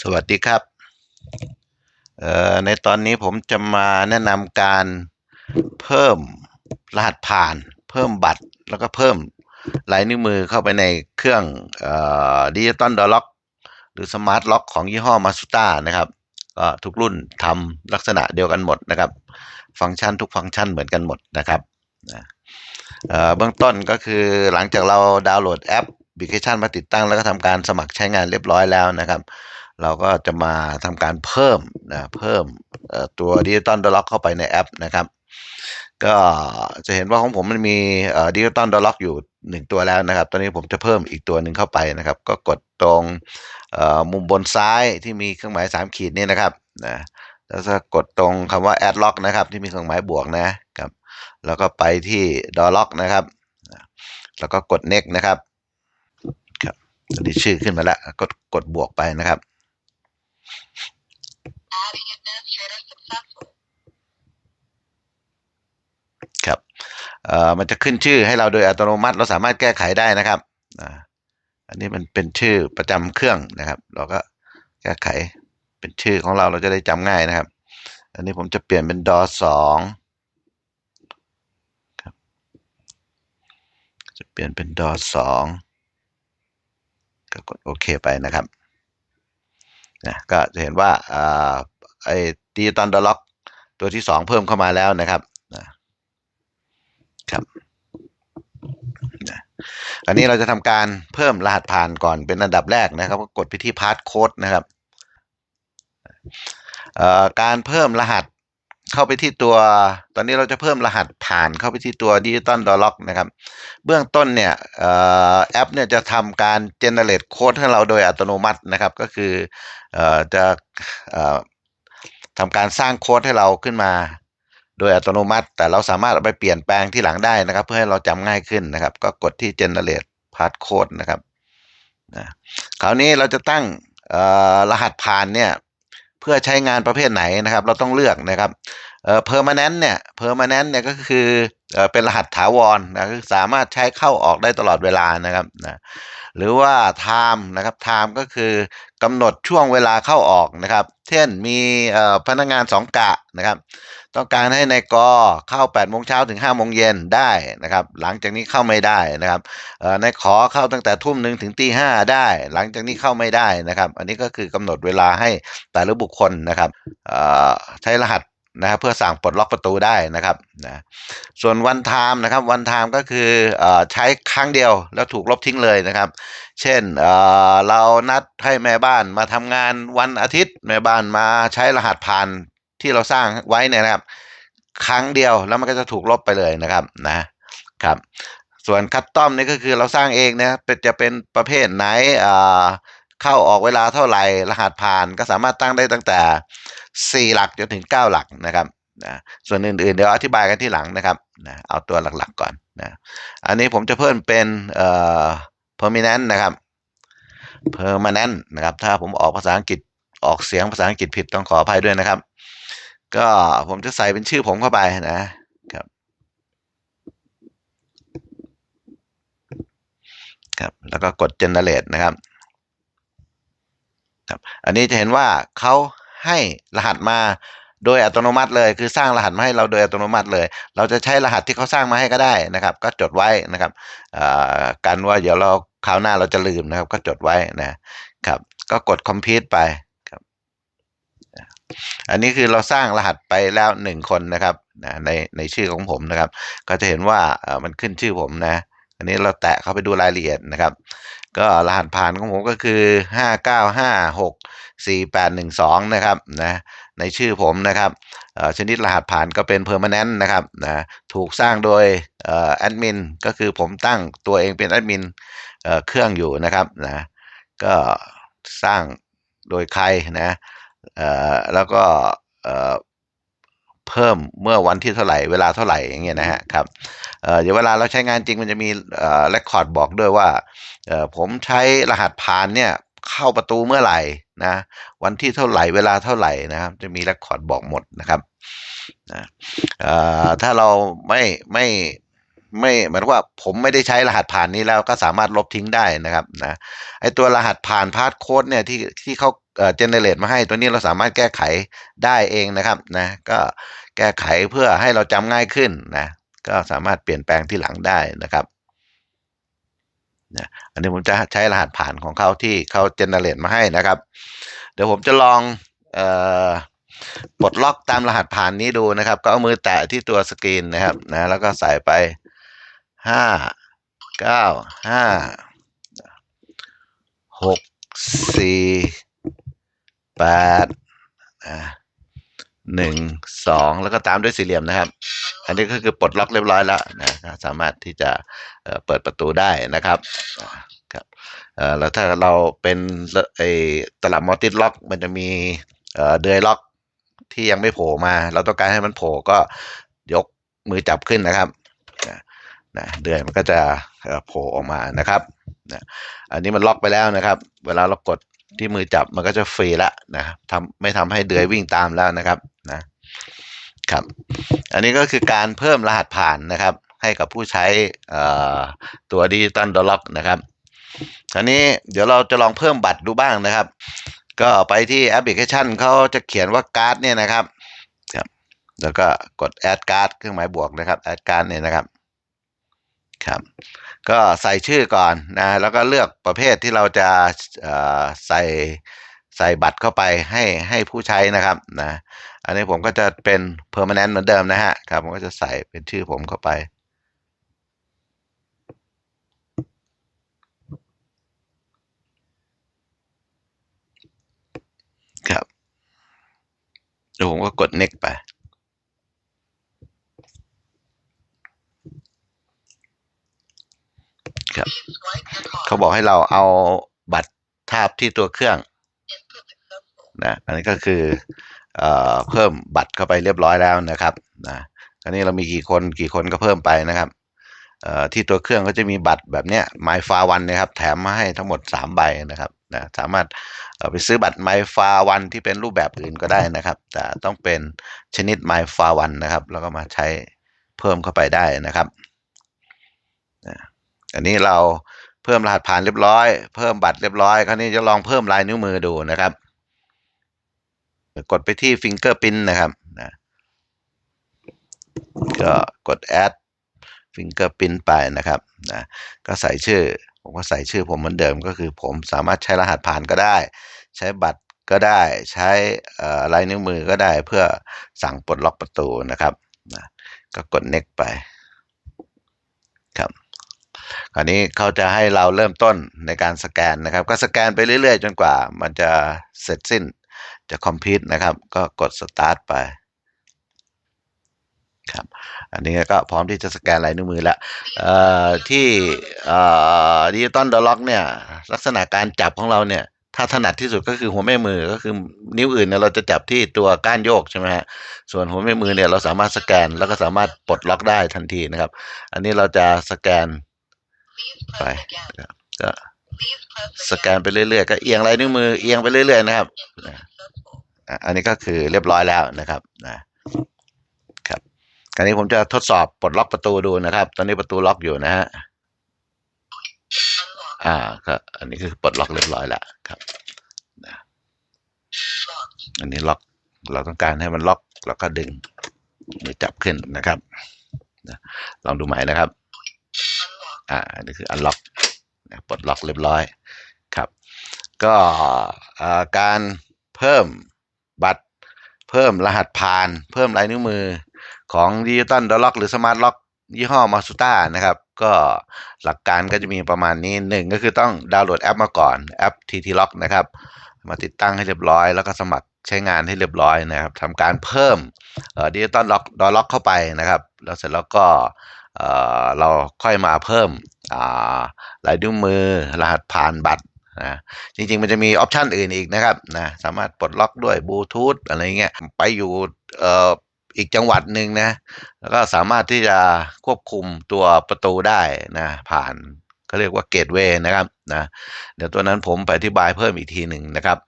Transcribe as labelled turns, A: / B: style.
A: สวัสดีครับเอ่อในตอนนี้ผมจะมาแนะนำการเพิ่มรหัสผ่าน เพิ่มบัตร แล้วก็เพิ่มลายนิ้วมือเข้าไปในเครื่องดิจิตอลดอล็อก หรือสมาร์ทล็อกของยี่ห้อมาส t ต้านะครับก็ทุกรุ่นทำลักษณะเดียวกันหมดนะครับ ฟังก์ชันทุกฟังก์ชันเหมือนกันหมดนะครับเบื้องต้นก็คือหลังจากเราดาวน์โหลดแอปพลิเคชันมาติดตั้งแล้วก็ทำการสมัครใช้งานเรียบร้อยแล้วนะครับ เราก็จะมาทำการเพิ่มนะเพิ่มตัวดิจิตอลดอลล็อกเข้าไปในแอปนะครับ ก็จะเห็นว่าของผมมันมีดิจิตอลดอลล็อกอยู่หนึ่งตัวแล้วนะครับ ตอนนี้ผมจะเพิ่มอีกตัวหนึ่งเข้าไปนะครับ ก็กดตรงมุมบนซ้ายที่มีเครื่องหมาย3ขีดนี่นะครับนะแล้วก็กดตรงคำว่า add lock นะครับที่มีเครื่องหมายบวกนะครับ แล้วก็ไปที่ door lock นะครับ แล้วก็กด next นะครับครับตอนนี้ชื่อขึ้นมาแล้วก็กดบวกไปนะครับ
B: Adding administrator successful.
A: ครับเอ่อมันจะขึ้นชื่อให้เราโดยอัตโนมัติ เราสามารถแก้ไขได้นะครับอ่าอันนี้มันเป็นชื่อประจำเครื่องนะครับ เราก็แก้ไขเป็นชื่อของเราเราจะได้จำง่ายนะครับ อันนี้ผมจะเปลี่ยนเป็นดอสองครับจะเปลี่ยนเป็นดอสองก็กดโอเคไปนะครับ นะก็จะเห็นว่าอไอ้ดิจิตอลดอลล็อกตัวที่สองเพิ่มเข้ามาแล้วนะครับนะครับนะอันนี้เราจะทำการเพิ่มรหัสผ่านก่อนเป็นอันดับแรกนะครับก็กดไปที่พาสโค้ดนะครับการเพิ่มรหัส เข้าไปที่ตัว ตอนนี้เราจะเพิ่มรหัสผ่านเข้าไปที่ตัวดิจิตอลดอลล็อกนะครับ เบื้องต้นเนี่ยแอปเนี่ยจะทำการเจเนเรตโค้ดให้เราโดยอัตโนมัตินะครับ ก็คือจะทำการสร้างโค้ดให้เราขึ้นมาโดยอัตโนมัติ แต่เราสามารถเอาไปเปลี่ยนแปลงที่หลังได้นะครับ เพื่อให้เราจำง่ายขึ้นนะครับ ก็กดที่ generate passcode นะครับนะคราวนี้เราจะตั้งรหัสผ่านเนี่ย พื่อใช้งานประเภทไหนนะครับ เราต้องเลือกนะครับเอ่อ permanent เนี่ย permanent เนี่ยก็คือเอ่อเป็นรหัสถาวรนะสามารถใช้เข้าออกได้ตลอดเวลานะครับนะ หรือว่า time นะครับ time ก็คือกำหนดช่วงเวลาเข้าออกนะครับ เช่นมีพนักงานสองกะนะครับ ต้องการให้ในกอเข้า8โมงเช้าถึง5โมงเย็นได้นะครับ หลังจากนี้เข้าไม่ได้นะครับในขอเข้าตั้งแต่ทุ่มหนึ่งถึงตีห้าได้ หลังจากนี้เข้าไม่ได้นะครับ อันนี้ก็คือกำหนดเวลาให้แต่ละบุคคลนะครับใช้รหัส นะครับเพื่อสั่งปลดล็อกประตูได้นะครับนะส่วนวันไทม์นะครับวันไทม์ก็คืออใช้ครั้งเดียวแล้วถูกลบทิ้งเลยนะครับ เช่นเเรานัดให้แม่บ้านมาทำงานวันอาทิตย์แม่บ้านมาใช้รหัสผ่านที่เราสร้างไว้เนี่ยนะครับ ครั้งเดียวแล้วมันก็จะถูกลบไปเลยนะครับนะครับส่วนคัตตอมนี่ก็คือเราสร้างเองนะจะเป็นประเภทไหนเข้าออกเวลาเท่าไหร่รหัสผ่านก็สามารถตั้งได้ตั้งแต่ 4 หลักจนถึง 9 หลักนะครับนะส่วนอื่นๆเดี๋ยวอธิบายกันที่หลังนะครับนะเอาตัวหลักๆก่อนนะอันนี้ผมจะเพิ่มเป็นเอ่อ permanent นะครับ permanent นะครับ ถ้าผมออกภาษาอังกฤษออกเสียงภาษาอังกฤษผิดต้องขออภัยด้วยนะครับ ก็ผมจะใส่เป็นชื่อผมเข้าไปนะครับครับแล้วก็กด generate นะครับครับ อันนี้จะเห็นว่าเขา ให้รหัสมาโดยอัตโนมัติเลย คือสร้างรหัสมาให้เราโดยอัตโนมัติเลย เราจะใช้รหัสที่เขาสร้างมาให้ก็ได้นะครับ ก็จดไว้นะครับกันว่าเดี๋ยวเราคราวหน้าเราจะลืมนะครับ ก็จดไว้นะครับ ก็กด complete ไปครับ อันนี้คือเราสร้างรหัสไปแล้วหนึ่งคนนะครับในในชื่อของผมนะครับ ก็จะเห็นว่ามันขึ้นชื่อผมนะ อันนี้เราแตะเข้าไปดูรายละเอียดนะครับ ก็รหัสผ่านของผมก็คือห้าเก้าห้าหก4812 นะครับนะในชื่อผมนะครับชนิดรหัสผ่านก็เป็น permanent นะครับนะถูกสร้างโดยแอดมินก็คือผมตั้งตัวเองเป็นแอดมินเครื่องอยู่นะครับนะก็สร้างโดยใครนะแล้วก็ เพิ่มเมื่อวันที่เท่าไหร่เวลาเท่าไหร่อย่างเงี้ยนะฮะครับเดี๋ยวเวลาเราใช้งานจริงมันจะมีเรคคอร์ดบอกด้วยว่าผมใช้รหัสผ่านเนี่ยเข้าประตูเมื่อไหร่นะวันที่เท่าไหร่เวลาเท่าไหร่นะครับจะมีเรคคอร์ดบอกหมดนะครับนะถ้าเราไม่ไม่ ไม่หมายถึงว่าผมไม่ได้ใช้รหัสผ่านนี้แล้วก็สามารถลบทิ้งได้นะครับนะไอตัวรหัสผ่านพาสโค้ดเนี่ยที่ที่เขาเอ่อเจเนเรตมาให้ตัวนี้เราสามารถแก้ไขได้เองนะครับนะก็แก้ไขเพื่อให้เราจำง่ายขึ้นนะก็สามารถเปลี่ยนแปลงที่หลังได้นะครับนะอันนี้ผมจะใช้รหัสผ่านของเขาที่เขาเจเนเรตมาให้นะครับ เดี๋ยวผมจะลองเอ่อปลดล็อกตามรหัสผ่านนี้ดูนะครับ ก็เอามือแตะที่ตัวสกรีนนะครับนะแล้วก็ใส่ไป ห้าเก้าห้าหกสี่แปดหนึ่งสองแล้วก็ตามด้วยสี่เหลี่ยมนะครับ อันนี้ก็คือปลดล็อกเรียบร้อยแล้วนะสามารถที่จะเปิดประตูได้นะครับครับแล้วถ้าเราเป็นไอ้ตลับมอติสล็อก มันจะมีเดือยล็อกที่ยังไม่โผล่มา เราต้องการให้มันโผล่ก็ยกมือจับขึ้นนะครับ นะเดือยมันก็จะโผล่ออกมานะครับนะอันนี้มันล็อกไปแล้วนะครับ เวลาเรากดที่มือจับมันก็จะฟรีละนะทำไม่ทำให้เดือยวิ่งตามแล้วนะครับนะครับ อันนี้ก็คือการเพิ่มรหัสผ่านนะครับ ให้กับผู้ใช้ตัวดิจิตอลดอลล็อกนะครับทีนี้เดี๋ยวเราจะลองเพิ่มบัตรดูบ้างนะครับ ก็ไปที่แอปพลิเคชันเขาจะเขียนว่าการ์ดเนี่ยนะครับครับ แล้วก็กดแอดการ์ดเครื่องหมายบวกนะครับแอดการ์ดเนี่ยนะครับ ครับก็ใส่ชื่อก่อนนะแล้วก็เลือกประเภทที่เราจะใส่ใส่บัตรเข้าไปให้ให้ผู้ใช้นะครับนะอันนี้ผมก็จะเป็น permanent เหมือนเดิมนะฮะครับผมก็จะใส่เป็นชื่อผมเข้าไป ครับเดี๋ยวผมก็กด next ไป ครับ
B: Please swipe your card.
A: เขาบอกให้เราเอาบัตรทาบที่ตัวเครื่องนะอันนี้ก็คือเอ่อเพิ่มบัตรเข้าไปเรียบร้อยแล้วนะครับนะอันนี้เรามีกี่คนกี่คนก็เพิ่มไปนะครับเอ่อที่ตัวเครื่องก็จะมีบัตรแบบเนี้ย My f a วันนะครับ แถมมาให้ทั้งหมด 3 ใบนะครับนะสามารถไปซื้อบัตร My f a วันที่เป็นรูปแบบอื่นก็ได้นะครับ แต่ต้องเป็นชนิด My f a วันนะครับ แล้วก็มาใช้เพิ่มเข้าไปได้นะครับนะอันนี้เรา เพิ่มรหัสผ่านเรียบร้อย เพิ่มบัตรเรียบร้อย คราวนี้จะลองเพิ่มลายนิ้วมือดูนะครับ กดไปที่ Fingerprint นะครับนะก็กด add Fingerprint ไปนะครับนะก็ใส่ชื่อ ผมก็ใส่ชื่อผมเหมือนเดิมก็คือผมสามารถใช้รหัสผ่านก็ได้ ใช้บัตรก็ได้ใช้ลายนิ้วมือก็ได้เพื่อสั่งปลดล็อกประตูนะครับนะก็กด next ไปครับ คราวนี้เขาจะให้เราเริ่มต้นในการสแกนนะครับ ก็สแกนไปเรื่อยๆ จนกว่ามันจะเสร็จสิ้นจะคอมพิวต์นะครับ ก็กด start ไปครับอันนี้ก็พร้อมที่จะสแกนลายนิ้วมือแล้วเอ่อที่เอ่อดิจิตอลดอล็อกเนี่ยลักษณะการจับของเราเนี่ยถ้าถนัดที่สุดก็คือหัวแม่มือก็คือนิ้วอื่นเนี่ยเราจะจับที่ตัวก้านโยกใช่ไหมฮะส่วนหัวแม่มือเนี่ยเราสามารถสแกนแล้วก็สามารถปลดล็อกได้ทันทีนะครับ อันนี้เราจะสแกน ไป
B: press again.
A: ก็
B: Please press
A: ส
B: again.
A: แกนไปเรื่อยๆ ก็เอียงลายนิ้วมือเอียงไปเรื่อยๆนะครับ
B: Input successful.
A: อะอันนี้ก็คือเรียบร้อยแล้วนะครับนะครับคราวนี้ผมจะทดสอบปลดล็อกประตูดูนะครับ ตอนนี้ประตูล็อกอยู่นะฮะ
B: Unlock.
A: อ่าก็อันนี้คือปลดล็อกเรียบร้อยแล้วครับ
B: Locked.
A: อันนี้ล็อกเราต้องการให้มันล็อกแล้วก็ดึงมือจับขึ้นนะครับนะลองดูใหม่นะครับ
B: Unlock.
A: อ่านนี้คืออันล็อกปลดล็อกเรียบร้อยครับ ก็การเพิ่มบัตรเพิ่มรหัสผ่าน เพิ่มลายนิ้วมือของดิจิตอลดอล็อกหรือสมาร์ทล็อกยี่ห้อมาสุต้านะครับ ก็หลักการก็จะมีประมาณนี้หนึ่งก็คือต้องดาวน์โหลดแอปมาก่อนแอป TT Lock นะครับ มาติดตั้งให้เรียบร้อย แล้วก็สมัครใช้งานให้เรียบร้อยนะครับทำการเพิ่มดิจิตอลล็อกดอล็อกเข้าไปนะครับ แล้วเสร็จแล้วก็ เราค่อยมาเพิ่มลายนิ้วมือ รหัสผ่านบัตรนะจริงๆ มันจะมีออปชันอื่นอีกนะครับนะสามารถปลดล็อกด้วยบลูทูธอะไรเงี้ยไปอยู่เอ่ออีกจังหวัดหนึ่งนะแล้วก็สามารถที่จะควบคุมตัวประตูได้นะผ่านเขาเรียกว่าเกตเวย์นะครับนะเดี๋ยวตัวนั้นผมไปอธิบายเพิ่มอีกทีหนึ่งนะครับ